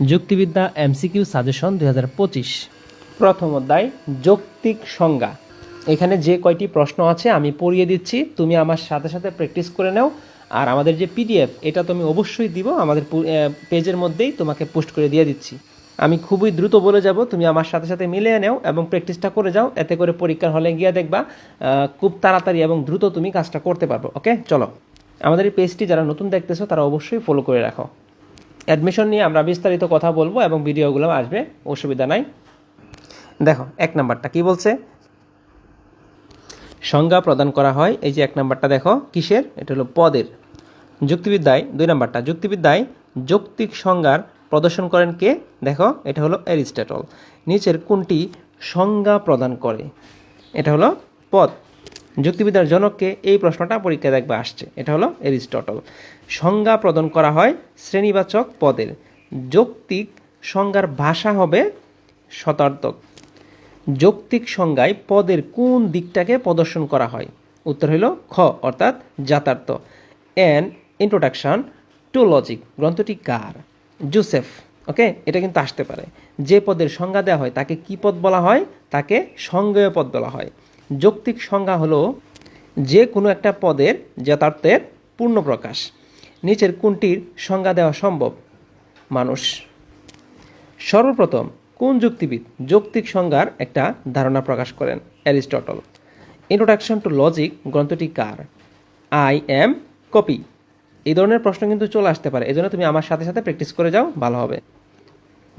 যুক্তিবিদ্যা MCQ suggestion দুই হাজার পঁচিশ। প্রথম অধ্যায়, যৌক্তিক সংজ্ঞা। এখানে যে কয়টি প্রশ্ন আছে আমি পড়িয়ে দিচ্ছি, তুমি আমার সাথে সাথে প্র্যাকটিস করে নাও, আর আমাদের যে পিডিএফ, এটা তুমি অবশ্যই দিব, আমাদের পেজের মধ্যেই তোমাকে পোস্ট করে দিয়ে দিচ্ছি। আমি খুবই দ্রুত বলে যাব, তুমি আমার সাথে সাথে মিলিয়ে নাও এবং প্র্যাকটিসটা করে যাও, এতে করে পরীক্ষার হলে গিয়ে দেখবা খুব তাড়াতাড়ি এবং দ্রুত তুমি কাজটা করতে পারব, ওকে? চলো। আমাদের এই পেজটি যারা নতুন দেখতেছো, তারা অবশ্যই ফলো করে রাখো। অ্যাডমিশন নিয়ে আমরা বিস্তারিত কথা বলব এবং ভিডিওগুলো আসবে, অসুবিধা নাই। দেখো, এক নাম্বারটা কি বলছে? সংজ্ঞা প্রদান করা হয়, এই যে এক নাম্বারটা দেখো, কিসের? এটা হলো পদের। যুক্তিবিদ্যায়, দুই নাম্বারটা, যুক্তিবিদ্যায় যৌক্তিক সংজ্ঞার প্রদর্শন করেন কে? দেখো, এটা হলো অ্যারিস্টটল। নিচের কোনটি সংজ্ঞা প্রদান করে? এটা হলো পদ। যুক্তিবিদ্যার জনককে এই প্রশ্নটা পরীক্ষা দেখবে আসছে। এটা হলো এরিস্টটল। সংজ্ঞা প্রদান করা হয় শ্রেণীবাচক পদের। যৌক্তিক সংজ্ঞার ভাষা হবে শতার্থক যৌক্তিক সংজ্ঞায় পদের কোন দিকটাকে প্রদর্শন করা হয়? উত্তর হইল খ, অর্থাৎ যাতার্থ। এন ইন্ট্রোডাকশন টু লজিক গ্রন্থটি কার? জোসেফ। ওকে? এটা কিন্তু আসতে পারে। যে পদের সংজ্ঞা দেওয়া হয়, তাকে কি পদ বলা হয়? তাকে সংজ্ঞেয় পদ বলা হয়। যৌক্তিক সংজ্ঞা হলো যে কোনো একটা পদের যথার্থের পূর্ণ প্রকাশ। নিচের কোনটির সংজ্ঞা দেওয়া সম্ভব? মানুষ। সর্বপ্রথম, কোন যুক্তিবিদ যৌক্তিক সংজ্ঞার একটা ধারণা প্রকাশ করেন? অ্যারিস্টটল। ইন্ট্রোডাকশন টু লজিক গ্রন্থটি কার? I am copy. এই ধরনের প্রশ্ন কিন্তু চলে আসতে পারে। এজন্য তুমি আমার সাথে সাথে প্র্যাকটিস করে যাও, ভালো হবে।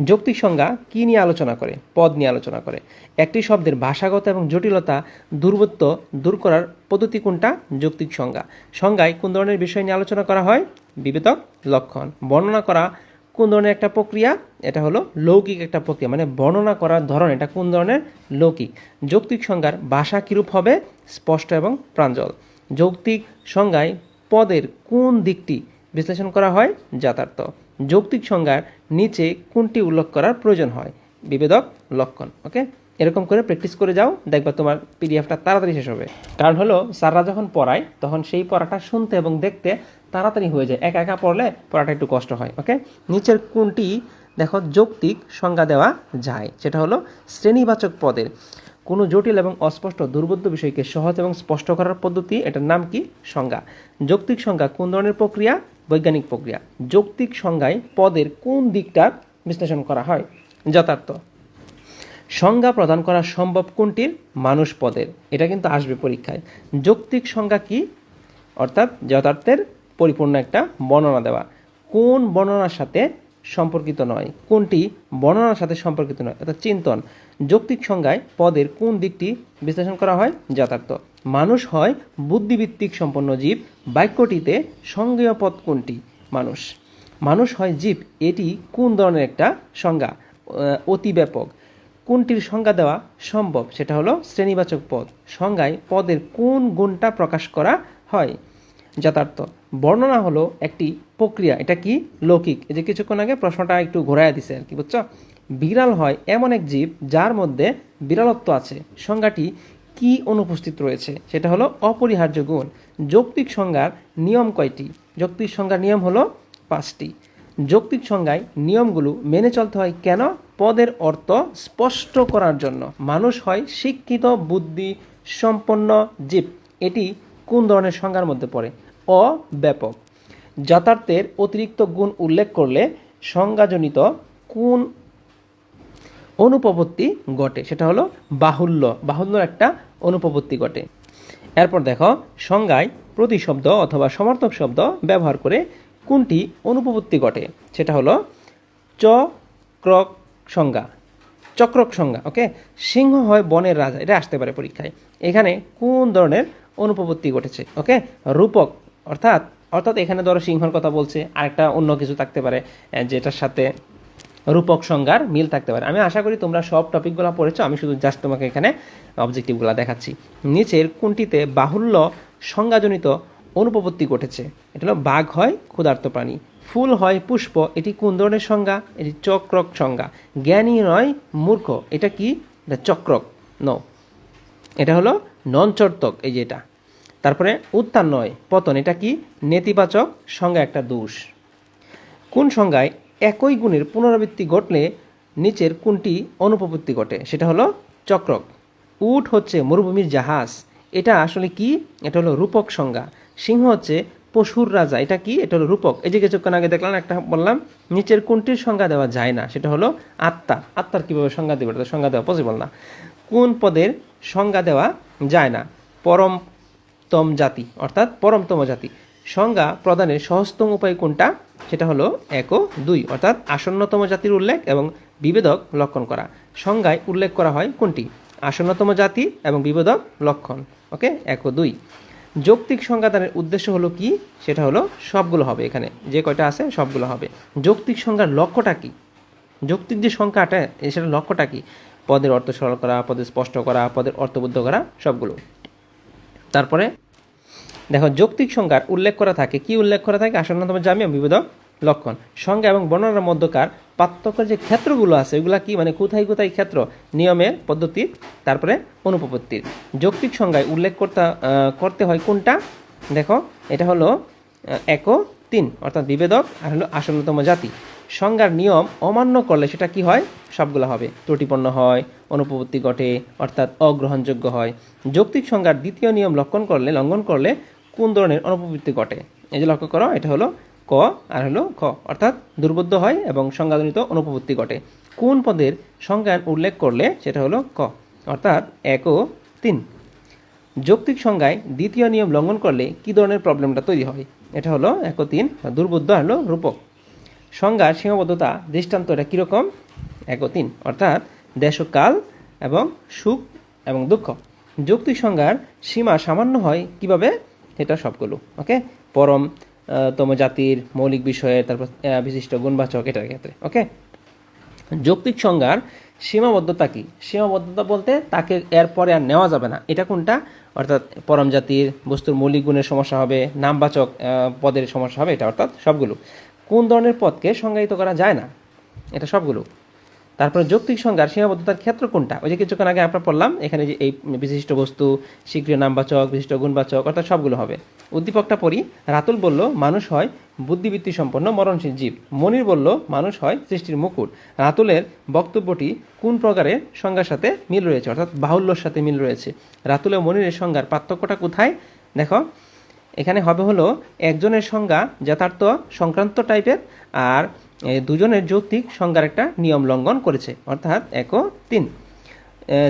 যৌক্তিক সংজ্ঞা কি নিয়ে আলোচনা করে? পদ নিয়ে আলোচনা করে। একটি শব্দের ভাষাগত এবং জটিলতা দুর্বত্ব দূর করার পদ্ধতি কোনটা? যৌক্তিক সংজ্ঞা। সংজ্ঞায় কোন ধরনের বিষয় নিয়ে আলোচনা করা হয়? বিবেতক লক্ষণ। বর্ণনা করা কোন ধরনের একটা প্রক্রিয়া? এটা হলো লৌকিক একটা প্রক্রিয়া। মানে বর্ণনা করার ধরন এটা কোন ধরনের? লৌকিক। যৌক্তিক সংজ্ঞার ভাষা কীরূপ হবে? স্পষ্ট এবং প্রাঞ্জল। যৌক্তিক সংজ্ঞায় পদের কোন দিকটি বিশ্লেষণ করা হয়? যথার্থ। যৌক্তিক সংজ্ঞার নিচে কোনটি উল্লেখ করার প্রয়োজন হয়? বিবেদক লক্ষণ, ওকে? এরকম করে প্র্যাকটিস করে যাও, দেখবা তোমার পিডিএফটা তাড়াতাড়ি শেষ হবে। কারণ হলো, স্যাররা যখন পড়ায়, তখন সেই পড়াটা শুনতে এবং দেখতে তাড়াতাড়ি হয়ে যায়। একা একা পড়লে পড়াটা একটু কষ্ট হয়, ওকে? নিচের কোনটি, দেখো, যৌক্তিক সংজ্ঞা দেওয়া যায়? সেটা হলো শ্রেণীবাচক পদের। কোনো জটিল এবং অস্পষ্ট দুর্বোধ্য বিষয়কে সহজ এবং স্পষ্ট করার পদ্ধতি, এটার নাম কি? সংজ্ঞা। যৌক্তিক সংজ্ঞা কোন ধরনের প্রক্রিয়া? বৈজ্ঞানিক প্রক্রিয়া। যৌক্তিক সংজ্ঞায় পদের কোন দিকটা বিশ্লেষণ করা হয়? যথার্থ। সংজ্ঞা প্রদান করা সম্ভব কোনটির? মানুষ পদের। এটা কিন্তু আসবে পরীক্ষায়। যৌক্তিক সংজ্ঞা কি? অর্থাৎ যথার্থের পরিপূর্ণ একটা বর্ণনা দেওয়া। কোন বর্ণনার সাথে সম্পর্কিত নয়? কোনটি বর্ণনার সাথে সম্পর্কিত নয়? অর্থাৎ চিন্তন। যৌক্তিক সংজ্ঞায় পদের কোন দিকটি বিশ্লেষণ করা হয়? যথার্থ। মানুষ হয় বুদ্ধিভিত্তিক সম্পন্ন জীব। বাক্যটিতে সংজ্ঞেয় পদ কোনটি? মানুষ। মানুষ হয় জীব। এটি কোন ধরনের একটা সংজ্ঞা? অতি ব্যাপক কোনটির সংজ্ঞা দেওয়া সম্ভব? সেটা হলো শ্রেণীবাচক পদ। সংজ্ঞায় পদের কোন গুণটা প্রকাশ করা হয়? যথার্থ। বর্ণনা হলো একটি প্রক্রিয়া। এটা কি? লৌকিক। এই যে কিছুক্ষণ আগে প্রশ্নটা একটু ঘোরাইয়া দিছে আর কি, বুঝছ? বিড়াল হয় এমন এক জীব যার মধ্যে বিড়ালত্ব আছে। সংজ্ঞাটি কি অনুপস্থিত রয়েছে? সেটা হলো অপরিহার্য গুণ। যৌক্তিক সংজ্ঞার নিয়ম কয়টি? যৌক্তিক সংজ্ঞার নিয়ম হলো পাঁচটি। যৌক্তিক সংজ্ঞায় নিয়মগুলো মেনে চলতে হয় কেন? পদের অর্থ স্পষ্ট করার জন্য। মানুষ হয় শিক্ষিত, বুদ্ধি সম্পন্ন জীব। এটি কোন ধরনের সংজ্ঞার মধ্যে পড়ে? অব্যাপক যথার্থের অতিরিক্ত গুণ উল্লেখ করলে সংজ্ঞাজনিত কোন অনুপপত্তি ঘটে, সেটা হলো বাহুল্য। বাহুল্যর একটা অনুপপত্তি ঘটে। এরপর দেখো, সংজ্ঞায় প্রতিশব্দ অথবা সমর্থক শব্দ ব্যবহার করে কোনটি অনুপপত্তি ঘটে, সেটা হলো চক্রক সংজ্ঞা চক্রক সংজ্ঞা ওকে? সিংহ হয় বনের রাজা, এটা আসতে পারে পরীক্ষায়। এখানে কোন ধরনের অনুপপত্তি ঘটেছে, ওকে? রূপক, অর্থাৎ অর্থাৎ এখানে ধরো সিংহর কথা বলছে, আরেকটা অন্য কিছু থাকতে পারে যেটার সাথে রূপক সংজ্ঞার মিল থাকতে পারে। আমি আশা করি তোমরা সব টপিকগুলো পড়েছো, আমি শুধু জাস্ট তোমাকে এখানে অবজেক্টিভগুলো দেখাচ্ছি। নিচের কোনটিতে বাহুল্য সংজ্ঞাজনিত অনুপপত্তি ঘটেছে? এটা হলো বাঘ হয় ক্ষুধার্ত প্রাণী, ফুল হয় পুষ্প, এটি কোন ধরনের সংজ্ঞা? এটি চক্রক সংজ্ঞা, জ্ঞানী নয় মূর্খ, এটা কি? এটা চক্রক ন এটা হলো নঞ্চর্তক, এই যে এটা। তারপরে উত্থান নয়, পতন, এটা কি? নেতিবাচক সংজ্ঞা একটা দোষ। কোন সংজ্ঞায় একই গুণের পুনরাবৃত্তি ঘটলে নিচের কোনটি অনুপপত্তি ঘটে? সেটা হলো চক্রক। উট হচ্ছে মরুভূমির জাহাজ। এটা আসলে কি? এটা হলো রূপক সংজ্ঞা। সিংহ হচ্ছে পশুর রাজা। এটা কি? এটা হলো রূপক। এই যে কিছুক্ষণ আগে দেখলাম, একটা বললাম, নিচের কোনটির সংজ্ঞা দেওয়া যায় না? সেটা হলো আত্মা। আত্মার কীভাবে সংজ্ঞা দেবে? এটা সংজ্ঞা দেওয়া পসিবল না। কোন পদের সংজ্ঞা দেওয়া যায় না? পরমতম জাতি, অর্থাৎ পরমতম জাতি। সংজ্ঞা প্রদানের সহজতম উপায় কোনটা? সেটা হলো এক ও দুই, অর্থাৎ আসন্নতম জাতির উল্লেখ এবং বিভেদক লক্ষণ করা। সংজ্ঞায় উল্লেখ করা হয় কোনটি? আসন্নতম জাতি এবং বিভেদক লক্ষণ। ওকে এক ও দুই। যৌক্তিক সংজ্ঞাদানের উদ্দেশ্য হলো কি? সেটা হলো সবগুলো হবে এখানে। যে কয়টা আছে সবগুলো হবে। যৌক্তিক সংজ্ঞার লক্ষ্যটা কি? যৌক্তিক যে সংখ্যাটা সেটা লক্ষ্যটা কি? পদের অর্থ সরল করা, পদের স্পষ্ট করা, পদের অর্থবুদ্ধ করা, সবগুলো। তারপরে দেখো, যৌক্তিক সংজ্ঞার উল্লেখ করা থাকে। কি উল্লেখ করা থাকে? আসন্নতম জামিয়া বিবেদক লক্ষণ। সংজ্ঞা এবং বর্ণনার মধ্যকার পার্থক্য যে ক্ষেত্রগুলো আছে, এগুলা কি? মানে কোথায় কোথায় ক্ষেত্র? নিয়মের পদ্ধতির তারপরে অনুপপত্তির। যৌক্তিক সংজ্ঞায় উল্লেখ করতে করতে হয় কোনটা? দেখো, এটা হলো এক তিন, অর্থাৎ বিভেদক, আর হলো আসন্নতম জাতি। সংজ্ঞার নিয়ম অমান্য করলে সেটা কি হয়? সবগুলো হবে। ত্রুটিপন্ন হয়, অনুপপত্তি ঘটে, অর্থাৎ অগ্রহণযোগ্য হয়। যৌক্তিক সংজ্ঞার দ্বিতীয় নিয়ম লক্ষণ করলে, লঙ্ঘন করলে কোন ধরনের অনুপপত্তি ঘটে? এই যে লক্ষ্য করো, এটা হলো ক আর হলো খ। অর্থাৎ দুর্বোধ্য হয় এবং সংজ্ঞাজনিত অনুপবৃত্তি ঘটে। কোন পদের সংজ্ঞান উল্লেখ করলে সেটা হলো ক? অর্থাৎ এক ও তিন। যৌক্তিক সংজ্ঞায় দ্বিতীয় নিয়ম লঙ্ঘন করলে কি ধরনের প্রবলেমটা তৈরি হয়? এটা হলো এক ও তিন দুর্বোধ্য হলো রূপক। সংজ্ঞার সীমাবদ্ধতা, দৃষ্টান্ত এটা কীরকম? এক ও তিন। অর্থাৎ দেশকাল এবং সুখ এবং দুঃখ। যৌক্তিক সংজ্ঞার সীমা সামান্য হয় কীভাবে? এটা সবগুলো, ওকে? পরম তম জাতির মৌলিক বিষয়ে, তারপর বিশিষ্ট গুণবাচক, এটার ক্ষেত্রে, ওকে? যৌক্তিক সংজ্ঞার সীমাবদ্ধতা কি? সীমাবদ্ধতা বলতে তাকে এর পরে আর নেওয়া যাবে না। এটা কোনটা? অর্থাৎ পরম জাতির বস্তুর মৌলিক গুণের সমস্যা হবে, নামবাচক পদের সমস্যা হবে, এটা অর্থাৎ সবগুলো। কোন ধরনের পদকে সংজ্ঞায়িত করা যায় না? এটা সবগুলো। তারপরে যৌক্তিক সংজ্ঞার সীমাবদ্ধতার ক্ষেত্র কোনটা? ওই যে কিছুক্ষণ আগে আমরা পড়লাম, এখানে যে এই বিশিষ্ট বস্তু স্বীকৃয় নামবাচক, বিশিষ্ট গুণবাচক, অর্থাৎ সবগুলো হবে। উদ্দীপকটা পড়ি, রাতুল বলল, মানুষ হয় বুদ্ধিবৃত্তি সম্পন্ন মরণশীল জীব। মনির বলল, মানুষ হয় সৃষ্টির মুকুট। রাতুলের বক্তব্যটি কোন প্রকারের সংজ্ঞার সাথে মিল রয়েছে? অর্থাৎ বাহুল্যর সাথে মিল রয়েছে। রাতুল ও মনিরের সংজ্ঞার পার্থক্যটা কোথায়? দেখো, এখানে হবে হলো একজনের সংজ্ঞা যথার্থ সংক্রান্ত টাইপের আর দুজনের যৌক্তিক সংজ্ঞার একটা নিয়ম লঙ্ঘন করেছে, অর্থাৎ এক ও তিন।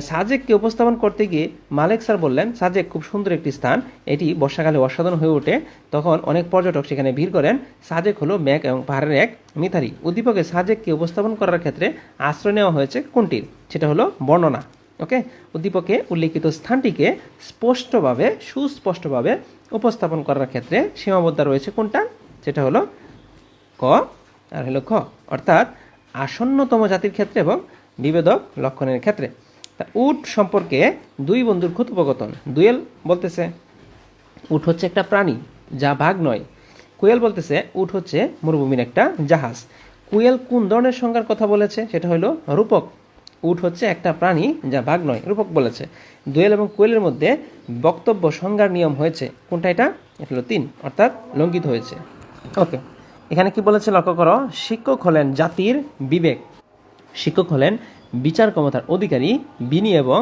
সাজেককে উপস্থাপন করতে গিয়ে মালেক স্যার বললেন, সাজেক খুব সুন্দর একটি স্থান। এটি বর্ষাকালে অসাধারণ হয়ে ওঠে। তখন অনেক পর্যটক সেখানে ভিড় করেন। সাজেক হলো ম্যাক এবং পাহাড়ের এক মিথারি উদ্দীপকে সাজেককে উপস্থাপন করার ক্ষেত্রে আশ্রয় নেওয়া হয়েছে কোনটির? সেটা হলো বর্ণনা। ওকে? উদ্দীপকে উল্লেখিত স্থানটিকে স্পষ্টভাবে, সুস্পষ্টভাবে উপস্থাপন করার ক্ষেত্রে সীমাবদ্ধ রয়েছে কোনটা? সেটা হলো ক আর হলো খ। অর্থাৎ আসন্নতম জাতির ক্ষেত্রে এবং বিভেদক লক্ষণের ক্ষেত্রে। তা উট সম্পর্কে দুই বন্ধুর কথোপকথন দুয়েল বলতেছে, উট হচ্ছে একটা প্রাণী, যা ভাগ নয়। কুয়েল বলতেছে, উট হচ্ছে মরুভূমির একটা জাহাজ। কুয়েল কোন ধরনের সংজ্ঞার কথা বলেছে? সেটা হলো রূপক। উট হচ্ছে একটা প্রাণী, যা ভাগ নয়, রূপক বলেছে। দোয়েল এবং কোয়েলের মধ্যে বক্তব্য সংজ্ঞার নিয়ম হয়েছে। কোনটা এটা? এটা হলো তিন, অর্থাৎ লঙ্ঘিত হয়েছে। ওকে। এখানে কি বলেছে লক্ষ্য করো? শিক্ষক হলেন জাতির বিবেক। শিক্ষক হলেন বিচার ক্ষমতার অধিকারী, বিনি এবং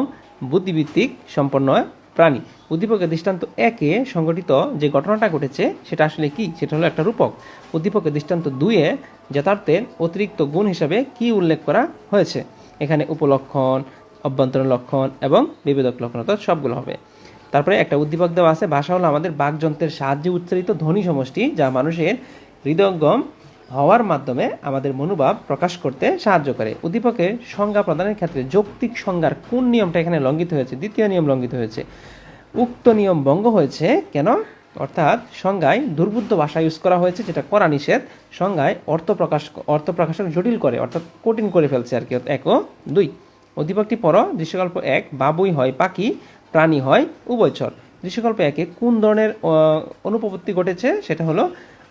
বুদ্ধিভিত্তিক সম্পন্ন প্রাণী। উদ্দীপকের দৃষ্টান্ত একে সংগঠিত যে ঘটনাটা ঘটেছে, সেটা আসলে কি? সেটা হলো একটা রূপক। উদ্দীপকের দৃষ্টান্ত দুইয়ে যথার্থের অতিরিক্ত গুণ হিসাবে কি উল্লেখ করা হয়েছে? এখানে উপলক্ষণ, অভ্যন্তরীণ লক্ষণ এবং বিভেদক লক্ষণ, অর্থাৎ সবগুলো হবে। তারপরে একটা উদ্দীপক দেওয়া আছে, ভাষা হলো আমাদের বাকযন্ত্রের সাহায্যে উচ্চারিত ধ্বনি সমষ্টি, যা মানুষের হৃদয়ঙ্গম হওয়ার মাধ্যমে আমাদের মনোভাব প্রকাশ করতে সাহায্য করে। উদ্দীপকের সংজ্ঞা প্রদানের ক্ষেত্রে যৌক্তিক সংজ্ঞার কোন নিয়মটা এখানে লঙ্ঘিত হয়েছে? দ্বিতীয় নিয়ম লঙ্ঘিত হয়েছে। উক্ত নিয়ম ভঙ্গ হয়েছে কেন? অর্থাৎ সংজ্ঞায় দুর্বুদ্ধ ভাষা ইউজ করা হয়েছে যেটা করা নিষেধ। সংজ্ঞায় অর্থ প্রকাশ, অর্থ প্রকাশক জটিল করে, অর্থাৎ কঠিন করে ফেলছে আর কি। এক ও দুই। উদ্দীপকটি পর দৃশ্যকল্প এক, বাবুই হয় পাখি, প্রাণী হয় উভয়চর দৃশ্যকল্প একে কোন ধরনের অনুপপত্তি ঘটেছে? সেটা হলো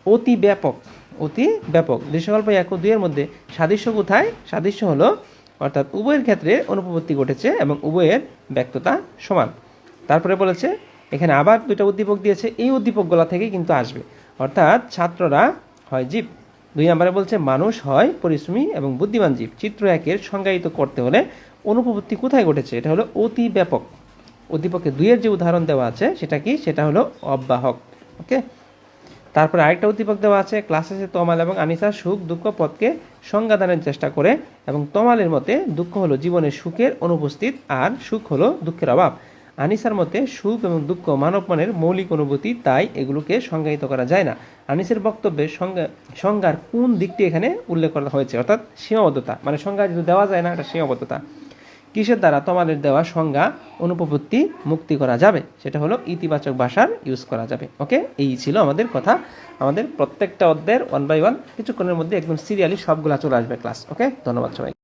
অতি ব্যাপক অতি ব্যাপক। দৃশ্যকল্প এক ও দুইয়ের মধ্যে সাদৃশ্য কোথায়? সাদৃশ্য হলো, অর্থাৎ উভয়ের ক্ষেত্রে অনুপপত্তি ঘটেছে এবং উভয়ের ব্যক্ততা সমান। তারপরে বলেছে, এখানে আবার দুইটা উদ্দীপক দিয়েছে, এই উদ্দীপকগুলা থেকেই কিন্তু আসবে। অর্থাৎ ছাত্ররা হয় জীব। দুই নম্বরে বলছে, মানুষ হয় পরিশ্রমী এবং বুদ্ধিমান জীব। চিত্র একের সংজ্ঞায়িত করতে হলে অনুপপত্তি কোথায় ঘটেছে? এটা হলো অতি ব্যাপক। উদ্দীপকে দুইয়ের যে উদাহরণ দেওয়া আছে, সেটা কি? সেটা হলো অব্যাহক। ওকে? তারপরে আরেকটা উদ্দীপক দেওয়া আছে ক্লাসেসে তমাল এবং আনিসা সুখ দুঃখ পদকে সংজ্ঞাদানের চেষ্টা করে এবং তমালের মতে দুঃখ হলো জীবনের সুখের অনুপস্থিত আর সুখ হলো দুঃখের অভাব। আনিসার মতে সুখ এবং দুঃখ মানব মনের মৌলিক অনুভূতি, তাই এগুলোকে সংজ্ঞায়িত করা যায় না। আনিসের বক্তব্যে সংজ্ঞা, সংজ্ঞার কোন দিকটি এখানে উল্লেখ করা হয়েছে? অর্থাৎ সীমাবদ্ধতা মানে সংজ্ঞা যদি দেওয়া যায় না, এটা সীমাবদ্ধতা। কিসের দ্বারা তোমাদের দেওয়া সংজ্ঞা অনুপপত্তি মুক্তি করা যাবে? সেটা হলো ইতিবাচক ভাষার ইউজ করা যাবে। ওকে এই ছিল আমাদের কথা। আমাদের প্রত্যেকটা অধ্যায়ের ওয়ান বাই ওয়ান কিছুক্ষণের মধ্যে একদম সিরিয়ালি সবগুলা চলে আসবে ক্লাস ওকে ধন্যবাদ সবাই